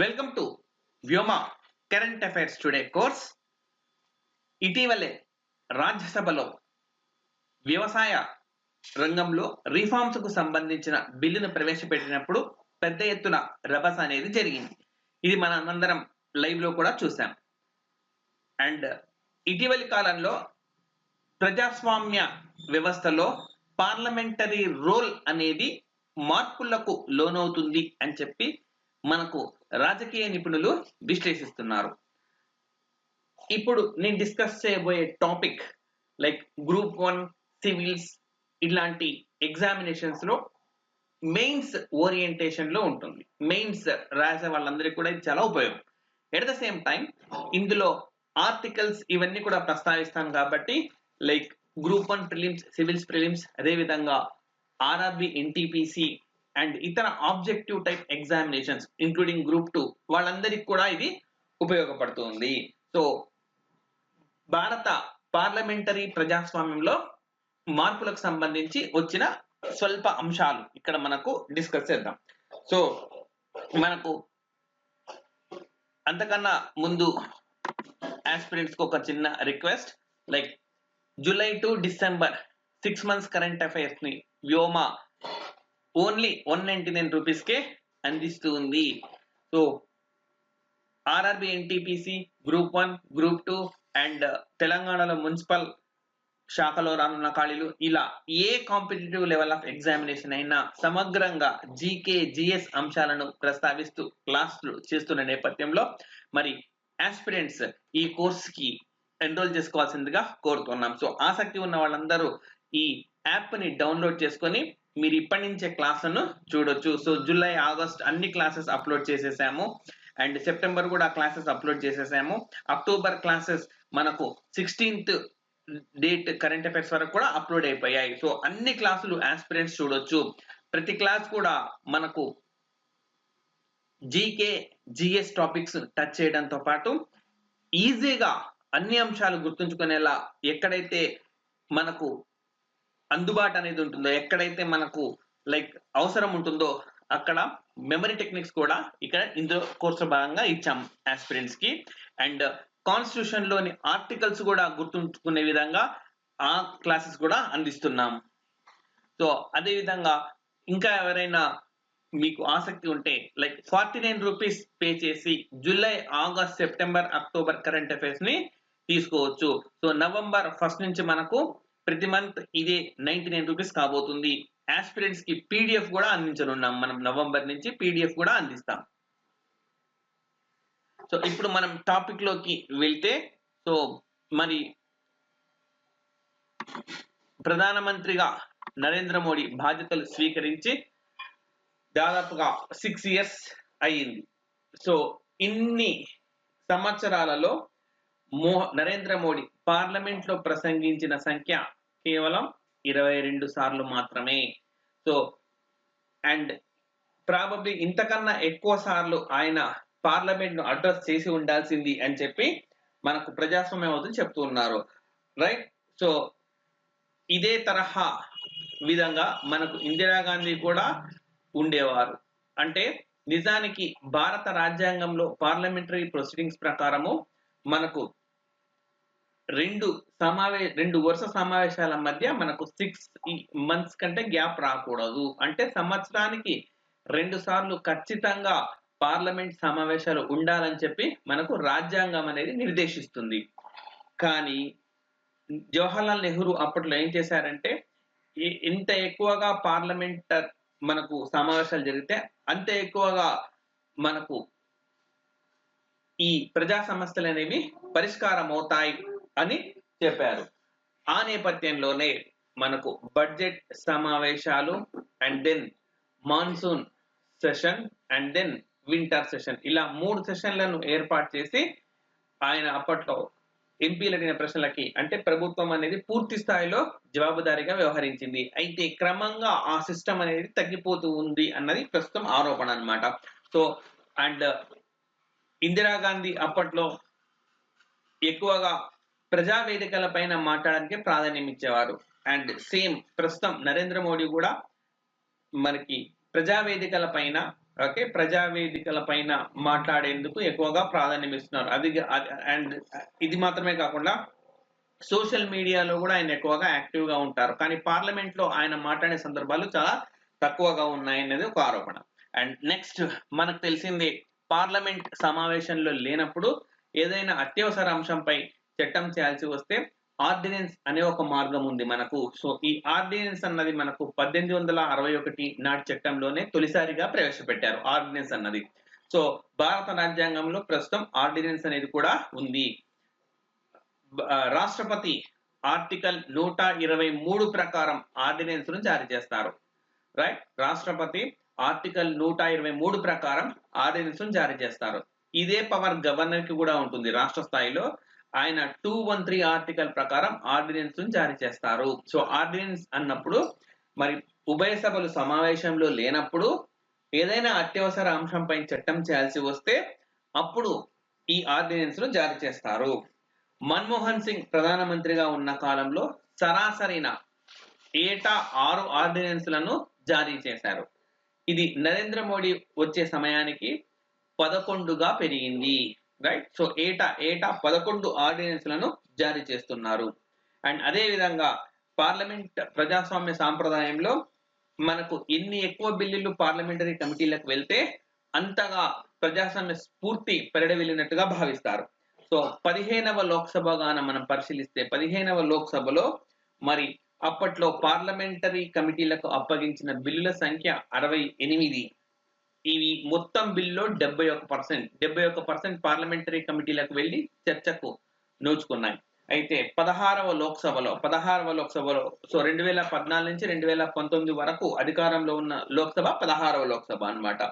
Welcome to Vyoma current affairs today course ఇటీవలే రాజ్యసభలో వ్యవసాయ రంగంలో రిఫార్మ్స్కు సంబంధించిన బిల్లును ప్రవేశపెట్టినప్పుడు పెద్ద ఎత్తున రభస అనేది జరిగింది. ఇది మనం అందరం లైవ్లో కూడా చూసాం అండ్ ఇటీవలి కాలంలో ప్రజాస్వామ్య వ్యవస్థలో పార్లమెంటరీ రోల్ అనేది మార్పులకు లోనవుతుంది అని చెప్పి మనకు రాజకీయ నిపుణులు విశ్లేషిస్తున్నారు. ఇప్పుడు నేను డిస్కస్ చేయబోయే topic like group one civils ఇలాంటి ఎగ్జామినేషన్స్లో మెయిన్స్ ఓరియంటేషన్లో ఉంటుంది. మెయిన్స్ రాసే వాళ్ళందరికీ కూడా ఇది చాలా ఉపయోగం. ఎట్ ద సేమ్ టైం ఇందులో ఆర్టికల్స్ ఇవన్నీ కూడా ప్రస్తావిస్తాను కాబట్టి like group one prelims civils prelims అదేవిధంగా ఆర్ఆర్బి ఎన్టీపీసీ అండ్ ఇతర objective type examinations including group two వాళ్ళందరికీ కూడా ఇది ఉపయోగపడుతుంది. సో భారత పార్లమెంటరీ ప్రజాస్వామ్యంలో మార్పులకు సంబంధించి వచ్చిన స్వల్ప అంశాలు ఇక్కడ మనకు డిస్కస్ చేద్దాం. సో మనకు అంతకన్నా ముందు ఆస్పిరెంట్స్కి ఒక చిన్న request like July to December six months current అఫైర్స్ని Vyoma only one ninety nine rupees కే అందిస్తూ ఉంది so RRB NTPC group one group two and తెలంగాణలో మున్సిపల్ శాఖలో రానున్న ఖాళీలు ఇలా ఏ కాంపిటేటివ్ లెవెల్ ఆఫ్ ఎగ్జామినేషన్ అయినా సమగ్రంగా జీకే జిఎస్ అంశాలను ప్రస్తావిస్తూ క్లాసులు చేస్తున్న నేపథ్యంలో మరి ఆస్పిరెంట్స్ ఈ కోర్స్కి ఎన్రోల్ చేసుకోవాల్సిందిగా కోరుతున్నాం. సో ఆసక్తి ఉన్న వాళ్ళందరూ ఈ యాప్ని డౌన్లోడ్ చేసుకొని మీరు ఇప్పటి నుంచే క్లాసులను చూడొచ్చు. సో జూలై ఆగస్ట్ అన్ని క్లాసెస్ అప్లోడ్ చేసేసాము. అండ్ సెప్టెంబర్ కూడా క్లాసెస్ అప్లోడ్ చేసేసాము. అక్టోబర్ క్లాసెస్ మనకు సిక్స్టీన్త్ డేట్ కరెంట్ అఫైర్స్ వరకు కూడా అప్లోడ్ అయిపోయాయి. సో అన్ని క్లాసులు ఆస్పిరెంట్స్ చూడొచ్చు. ప్రతి క్లాస్ కూడా మనకు జీకే జిఎస్ టాపిక్స్ టచ్ చేయడంతో పాటు ఈజీగా అన్ని అంశాలు గుర్తుంచుకునేలా ఎక్కడైతే మనకు అందుబాటు అనేది ఉంటుందో ఎక్కడైతే మనకు లైక్ అవసరం ఉంటుందో అక్కడ మెమరీ టెక్నిక్స్ కూడా ఇక్కడ ఇందులో కోర్సు భాగంగా ఇచ్చాం ఆస్పిరెంట్స్కి. అండ్ కాన్స్టిట్యూషన్లోని ఆర్టికల్స్ కూడా గుర్తుంచుకునే విధంగా ఆ క్లాసెస్ కూడా అందిస్తున్నాం. సో అదే విధంగా ఇంకా ఎవరైనా మీకు ఆసక్తి ఉంటే like forty nine rupees pay చేసి July August September October current అఫైర్స్ని తీసుకోవచ్చు. సో నవంబర్ ఫస్ట్ నుంచి మనకు ప్రతి మంత్ ఇదే నైన్టీ నైన్ రూపీస్ కాబోతుంది. ఆస్పిరెంట్స్కి పీడిఎఫ్ కూడా అందించనున్నాం. మనం నవంబర్ నుంచి పీడిఎఫ్ కూడా అందిస్తాం. సో ఇప్పుడు మనం టాపిక్లోకి వెళ్తే సో మరి ప్రధానమంత్రిగా నరేంద్ర మోడీ బాధ్యతలు స్వీకరించి దాదాపుగా సిక్స్ ఇయర్స్ అయ్యింది. సో ఇన్ని సంవత్సరాలలో మో నరేంద్ర మోడీ పార్లమెంట్లో ప్రసంగించిన సంఖ్య కేవలం ఇరవై రెండు సార్లు మాత్రమే. సో అండ్ ప్రాబబ్లీ ఇంతకన్నా ఎక్కువ సార్లు ఆయన పార్లమెంట్ను అడ్రస్ చేసి ఉండాల్సింది అని చెప్పి మనకు ప్రజాస్వామ్యం అవుతుంది చెప్తూ ఉన్నారు. రైట్ సో ఇదే తరహా విధంగా మనకు ఇందిరాగాంధీ కూడా ఉండేవారు. అంటే నిజానికి భారత రాజ్యాంగంలో పార్లమెంటరీ ప్రొసీడింగ్స్ ప్రకారము మనకు రెండు సమావే రెండు వరుస సమావేశాల మధ్య మనకు సిక్స్ మంత్స్ కంటే గ్యాప్ రాకూడదు. అంటే సంవత్సరానికి రెండు సార్లు ఖచ్చితంగా పార్లమెంట్ సమావేశాలు ఉండాలని చెప్పి మనకు రాజ్యాంగం అనేది నిర్దేశిస్తుంది. కానీ జవహర్లాల్ నెహ్రూ అప్పట్లో ఏం చేశారంటే ఇంత ఎక్కువగా పార్లమెంట్ మనకు సమావేశాలు జరిగితే అంత ఎక్కువగా మనకు ఈ ప్రజా సమస్యలు అనేవి పరిష్కారం అవుతాయి అని చెప్పారు. ఆ నేపథ్యంలోనే మనకు బడ్జెట్ సమావేశాలు and then monsoon session and then winter session ఇలా మూడు సెషన్లను ఏర్పాటు చేసి ఆయన అప్పట్లో ఎంపీలు అడిగిన ప్రశ్నలకి అంటే ప్రభుత్వం అనేది పూర్తి స్థాయిలో జవాబుదారీగా వ్యవహరించింది. అయితే క్రమంగా ఆ సిస్టమ్ అనేది తగ్గిపోతూ ఉంది అన్నది ప్రస్తుతం ఆరోపణ అనమాట సో అండ్ ఇందిరాగాంధీ అప్పట్లో ఎక్కువగా ప్రజా వేదికల పైన మాట్లాడడానికి ప్రాధాన్యం ఇచ్చేవారు అండ్ సేమ్ ప్రస్తుతం నరేంద్ర మోడీ కూడా మనకి ప్రజా వేదికల పైన ఓకే ప్రజా వేదికల పైన మాట్లాడేందుకు ఎక్కువగా ప్రాధాన్యం ఇస్తున్నారు అది అండ్ ఇది మాత్రమే కాకుండా సోషల్ మీడియాలో కూడా ఆయన ఎక్కువగా యాక్టివ్గా ఉంటారు. కానీ పార్లమెంట్లో ఆయన మాట్లాడే సందర్భాలు చాలా తక్కువగా ఉన్నాయి అనేది ఒక ఆరోపణ. అండ్ నెక్స్ట్ మనకు తెలిసింది పార్లమెంట్ సమావేశంలో లేనప్పుడు ఏదైనా అత్యవసర అంశంపై చట్టం చేయాల్సి వస్తే ఆర్డినెన్స్ అనే ఒక మార్గం ఉంది మనకు. సో ఈ ఆర్డినెన్స్ అన్నది మనకు పద్దెనిమిది వందల అరవై ఒకటి నాటి చట్టంలోనే తొలిసారిగా ప్రవేశపెట్టారు ఆర్డినెన్స్ అన్నది. సో భారత రాజ్యాంగంలో ప్రస్తుతం ఆర్డినెన్స్ అనేది కూడా ఉంది. రాష్ట్రపతి ఆర్టికల్ నూట ఇరవై మూడు ప్రకారం ఆర్డినెన్స్ను జారీ చేస్తారు. రైట్? రాష్ట్రపతి ఆర్టికల్ నూట ఇరవై మూడు ప్రకారం ఆర్డినెన్స్ను జారీ చేస్తారు. ఇదే పవర్ గవర్నర్కి కూడా ఉంటుంది. రాష్ట్ర స్థాయిలో ఆయన టూ వన్ త్రీ ఆర్టికల్ ప్రకారం ఆర్డినెన్స్ జారీ చేస్తారు. సో ఆర్డినెన్స్ అన్నప్పుడు మరి ఉభయ సభలు సమావేశంలో లేనప్పుడు ఏదైనా అత్యవసర అంశంపై చట్టం చేయాల్సి వస్తే అప్పుడు ఈ ఆర్డినెన్స్ను జారీ చేస్తారు. మన్మోహన్ సింగ్ ప్రధానమంత్రిగా ఉన్న కాలంలో సరాసరిన ఏటా ఆరు ఆర్డినెన్స్లను జారీ చేశారు. ఇది నరేంద్ర మోడీ వచ్చే సమయానికి పదకొండుగా పెరిగింది. రైట్ సో ఏటా ఏటా పదకొండు ఆర్డినెన్స్లను జారీ చేస్తున్నారు. అండ్ అదే విధంగా పార్లమెంట్ ప్రజాస్వామ్య సాంప్రదాయంలో మనకు ఎన్ని ఎక్కువ బిల్లులు పార్లమెంటరీ కమిటీలకు వెళ్తే అంతగా ప్రజాస్వామ్య స్ఫూర్తి పెరడ వెళ్ళినట్టుగా భావిస్తారు. సో పదిహేనవ లోక్సభ గాన మనం పరిశీలిస్తే పదిహేనవ లోక్సభలో మరి అప్పట్లో పార్లమెంటరీ కమిటీలకు అప్పగించిన బిల్లుల సంఖ్య అరవై ఎనిమిది. ఇవి మొత్తం బిల్లులో డెబ్బై ఒక పర్సెంట్ డెబ్బై ఒక పర్సెంట్ పార్లమెంటరీ కమిటీలకు వెళ్ళి చర్చకు నోచుకున్నాయి. అయితే పదహారవ లోక్సభలో పదహారవ లోక్సభలో సో రెండు వేల పద్నాలుగు నుంచి రెండు వేల పంతొమ్మిది వరకు అధికారంలో ఉన్న లోక్సభ పదహారవ లోక్సభ అన్నమాట.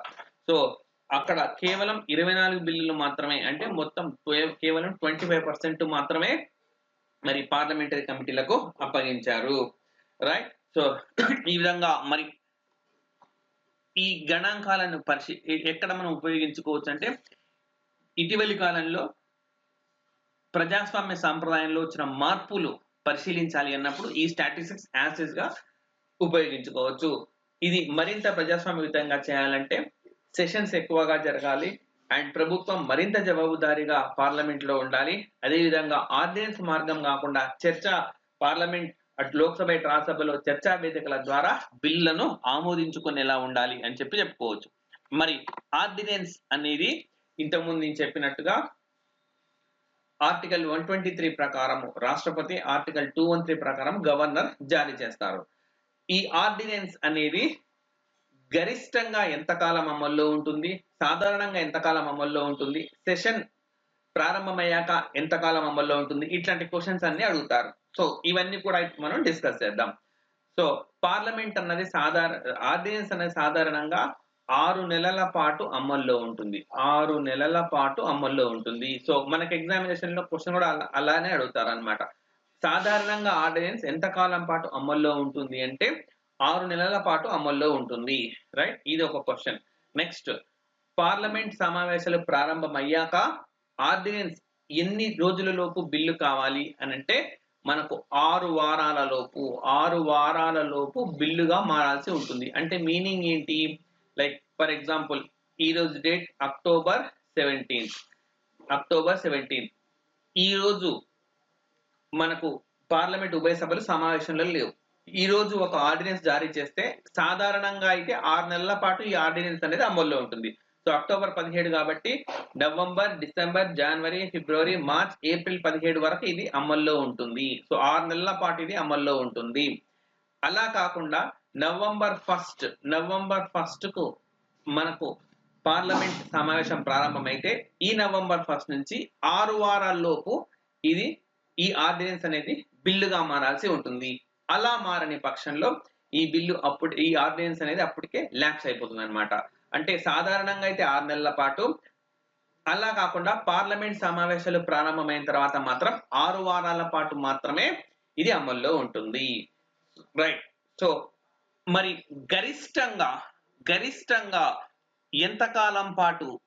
సో అక్కడ కేవలం ఇరవై నాలుగు బిల్లులు మాత్రమే అంటే మొత్తం కేవలం ట్వంటీ ఫైవ్ పర్సెంట్ మాత్రమే మరి పార్లమెంటరీ కమిటీలకు అప్పగించారు. రైట్? సో ఈ విధంగా మరి ఈ గణాంకాలను పరిశీ ఎక్కడ మనం ఉపయోగించుకోవచ్చు అంటే ఇటీవలి కాలంలో ప్రజాస్వామ్య సాంప్రదాయంలో వచ్చిన మార్పులు పరిశీలించాలి అన్నప్పుడు ఈ స్టాటిస్టిక్స్ యాసెస్గా ఉపయోగించుకోవచ్చు. ఇది మరింత ప్రజాస్వామ్యయుతంగా చేయాలంటే సెషన్స్ ఎక్కువగా జరగాలి. అండ్ ప్రభుత్వం మరింత జవాబుదారీగా పార్లమెంట్లో ఉండాలి. అదేవిధంగా ఆర్డినెన్స్ మార్గం కాకుండా చర్చ పార్లమెంట్ అటు లోక్సభ రాజ్యసభలో చర్చా వేదికల ద్వారా బిల్లులను ఆమోదించుకునేలా ఉండాలి అని చెప్పి చెప్పుకోవచ్చు. మరి ఆర్డినెన్స్ అనేది ఇంతకుముందు నేను చెప్పినట్టుగా ఆర్టికల్ వన్ ట్వంటీ త్రీ ప్రకారం రాష్ట్రపతి ఆర్టికల్ టూ వన్ త్రీ ప్రకారం గవర్నర్ జారీ చేస్తారు. ఈ ఆర్డినెన్స్ అనేది గరిష్టంగా ఎంతకాలం అమల్లో ఉంటుంది? సాధారణంగా ఎంతకాలం అమల్లో ఉంటుంది? సెషన్ ప్రారంభమయ్యాక ఎంతకాలం అమల్లో ఉంటుంది? ఇట్లాంటి క్వశ్చన్స్ అన్ని అడుగుతారు. సో ఇవన్నీ కూడా మనం డిస్కస్ చేద్దాం. సో పార్లమెంట్ అన్నది సాధారణ ఆర్డినెన్స్ అనేది సాధారణంగా ఆరు నెలల పాటు అమల్లో ఉంటుంది. ఆరు నెలల పాటు అమల్లో ఉంటుంది. సో మనకి ఎగ్జామినేషన్లో క్వశ్చన్ కూడా అలా- అలానే అడుగుతారు అనమాట సాధారణంగా ఆర్డినెన్స్ ఎంత కాలం పాటు అమల్లో ఉంటుంది అంటే ఆరు నెలల పాటు అమల్లో ఉంటుంది. రైట్ ఇది ఒక క్వశ్చన్ నెక్స్ట్ పార్లమెంట్ సమావేశాలు ప్రారంభమయ్యాక ఆర్డినెన్స్ ఎన్ని రోజులలోపు బిల్లు కావాలి అని అంటే మనకు ఆరు వారాల లోపు ఆరు వారాల లోపు బిల్లుగా మారాల్సి ఉంటుంది. అంటే మీనింగ్ ఏంటి? లైక్ ఫర్ ఎగ్జాంపుల్ ఈ రోజు date October seventeenth. October seventeenth. ఈ రోజు మనకు పార్లమెంట్ ఉభయ సభలు సమావేశంలో లేవు. ఈ రోజు ఒక ఆర్డినెన్స్ జారీ చేస్తే సాధారణంగా అయితే ఆరు నెలల పాటు ఈ ఆర్డినెన్స్ అనేది అమల్లో ఉంటుంది. సో అక్టోబర్ పదిహేడు కాబట్టి నవంబర్ డిసెంబర్ జనవరి ఫిబ్రవరి మార్చ్ ఏప్రిల్ పదిహేడు వరకు ఇది అమల్లో ఉంటుంది. సో ఆరు నెలల పాటు ఇది అమల్లో ఉంటుంది. అలా కాకుండా నవంబర్ ఫస్ట్ నవంబర్ ఫస్ట్కు మనకు పార్లమెంట్ సమావేశం ప్రారంభమైతే ఈ నవంబర్ ఫస్ట్ నుంచి ఆరు వారాల్లోపు ఇది ఈ ఆర్డినెన్స్ అనేది బిల్లుగా మారాల్సి ఉంటుంది. అలా మారని పక్షంలో ఈ బిల్లు అప్పుడు ఈ ఆర్డినెన్స్ అనేది అప్పటికే ల్యాప్స్ అయిపోతుంది అనమాట అంటే సాధారణంగా అయితే ఆరు నెలల పాటు. అలా కాకుండా పార్లమెంట్ సమావేశాలు ప్రారంభమైన తర్వాత మాత్రం ఆరు వారాల పాటు మాత్రమే ఇది అమల్లో ఉంటుంది. రైట్ సో మరి గరిష్టంగా గరిష్టంగా ఎంతకాలం పాటు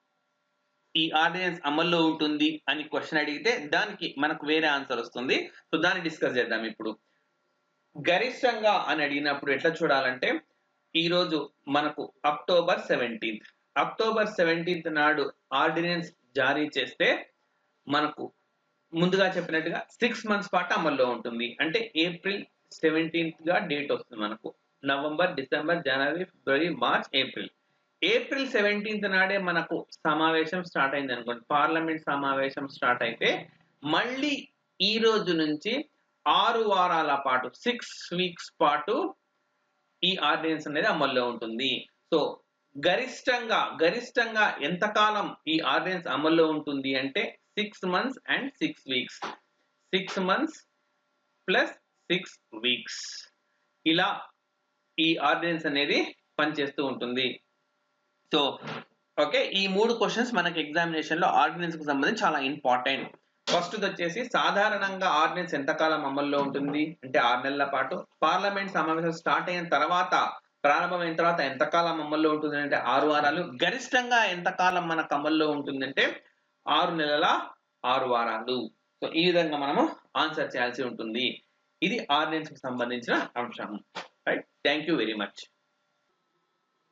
ఈ ఆర్డినెన్స్ అమల్లో ఉంటుంది అని క్వశ్చన్ అడిగితే దానికి మనకు వేరే ఆన్సర్ వస్తుంది. సో దాన్ని డిస్కస్ చేద్దాం ఇప్పుడు. గరిష్టంగా అని అడిగినప్పుడు ఎట్లా చూడాలంటే ఈరోజు మనకు అక్టోబర్ సెవెంటీన్త్. అక్టోబర్ సెవెంటీన్త్ నాడు ఆర్డినెన్స్ జారీ చేస్తే మనకు ముందుగా చెప్పినట్టుగా సిక్స్ మంత్స్ పాటు అమల్లో ఉంటుంది. అంటే ఏప్రిల్ సెవెంటీన్త్గా డేట్ వస్తుంది మనకు. నవంబర్ డిసెంబర్ జనవరి ఫిబ్రవరి మార్చ్ ఏప్రిల్. ఏప్రిల్ సెవెంటీన్త్ నాడే మనకు సమావేశం స్టార్ట్ అయింది అనుకోండి. పార్లమెంట్ సమావేశం స్టార్ట్ అయితే మళ్ళీ ఈ రోజు నుంచి ఆరు వారాల పాటు సిక్స్ వీక్స్ పాటు ఈ ఆర్డినెన్స్ అనేది అమల్లో ఉంటుంది. సో గరిష్టంగా గరిష్టంగా ఎంతకాలం ఈ ఆర్డినెన్స్ అమల్లో ఉంటుంది అంటే six months and six weeks six months plus six weeks ఇలా ఈ ఆర్డినెన్స్ అనేది పనిచేస్తూ ఉంటుంది. సో ఓకే ఈ మూడు క్వశ్చన్స్ మనకి ఎగ్జామినేషన్లో ఆర్డినెన్స్కు సంబంధించి చాలా ఇంపార్టెంట్ ఫస్ట్ వచ్చేసి సాధారణంగా ఆర్డినెన్స్ ఎంతకాలం అమల్లో ఉంటుంది. అంటే ఆరు నెలల పాటు. పార్లమెంట్ సమావేశం స్టార్ట్ అయిన తర్వాత ప్రారంభమైన తర్వాత ఎంతకాలం అమల్లో ఉంటుంది అంటే ఆరు వారాలు. గరిష్టంగా ఎంతకాలం మనకు అమల్లో ఉంటుందంటే ఆరు నెలల ఆరు వారాలు. సో ఈ విధంగా మనము ఆన్సర్ చేయాల్సి ఉంటుంది. ఇది ఆర్డినెన్స్ సంబంధించిన అంశం. Right? Thank you very much.